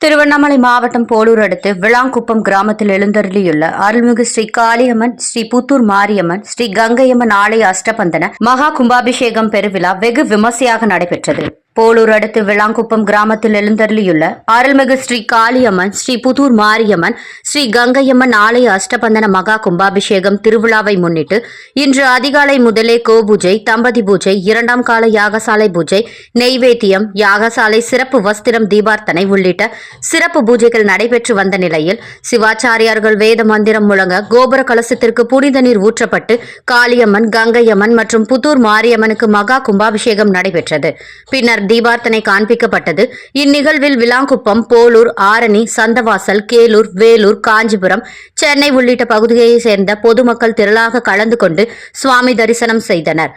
திருவண்ணாமலை மாவட்டம் போலூர் அடுத்து விளாங்குப்பம் கிராமத்தில் எழுந்தருளியுள்ள அருள்மிகு ஸ்ரீ காளியம்மன் ஸ்ரீ புத்தூர் மாரியம்மன் ஸ்ரீ கங்கையம்மன் ஆலய அஷ்டபந்தன மகா கும்பாபிஷேகம் பெருவிழா வெகு விமர்சையாக நடைபெற்றது. போலூர் அடுத்து விளாங்குப்பம் கிராமத்தில் எழுந்தருளியுள்ள அருள்மிகு ஸ்ரீ காளியம்மன் ஸ்ரீ புதூர் மாரியம்மன் ஸ்ரீ கங்கையம்மன் ஆலய அஷ்டபந்தன மகா கும்பாபிஷேகம் திருவிழாவை முன்னிட்டு இன்று அதிகாலை முதலே கோபூஜை தம்பதி பூஜை இரண்டாம் கால யாகசாலை பூஜை நெய்வேத்தியம் யாகசாலை சிறப்பு வஸ்திரம் தீபார்த்தனை உள்ளிட்ட சிறப்பு பூஜைகள் நடைபெற்று வந்த நிலையில் சிவாச்சாரியார்கள் வேத மந்திரம் முழங்க கோபுர கலசத்திற்கு புனித நீர் ஊற்றப்பட்டு காளியம்மன் கங்கையம்மன் மற்றும் புதூர் மாரியம்மனுக்கு மகா கும்பாபிஷேகம் நடைபெற்றது. பின்னர் தீபார்த்தனை காண்பிக்கப்பட்டது. இந்நிகழ்வில் விலாங்குப்பம் போலூர் ஆரணி சந்தவாசல் கேலூர் வேலூர் காஞ்சிபுரம் சென்னை உள்ளிட்ட பகுதியைச் சேர்ந்த பொதுமக்கள் திரளாக கலந்து கொண்டு சுவாமி தரிசனம் செய்தனர்.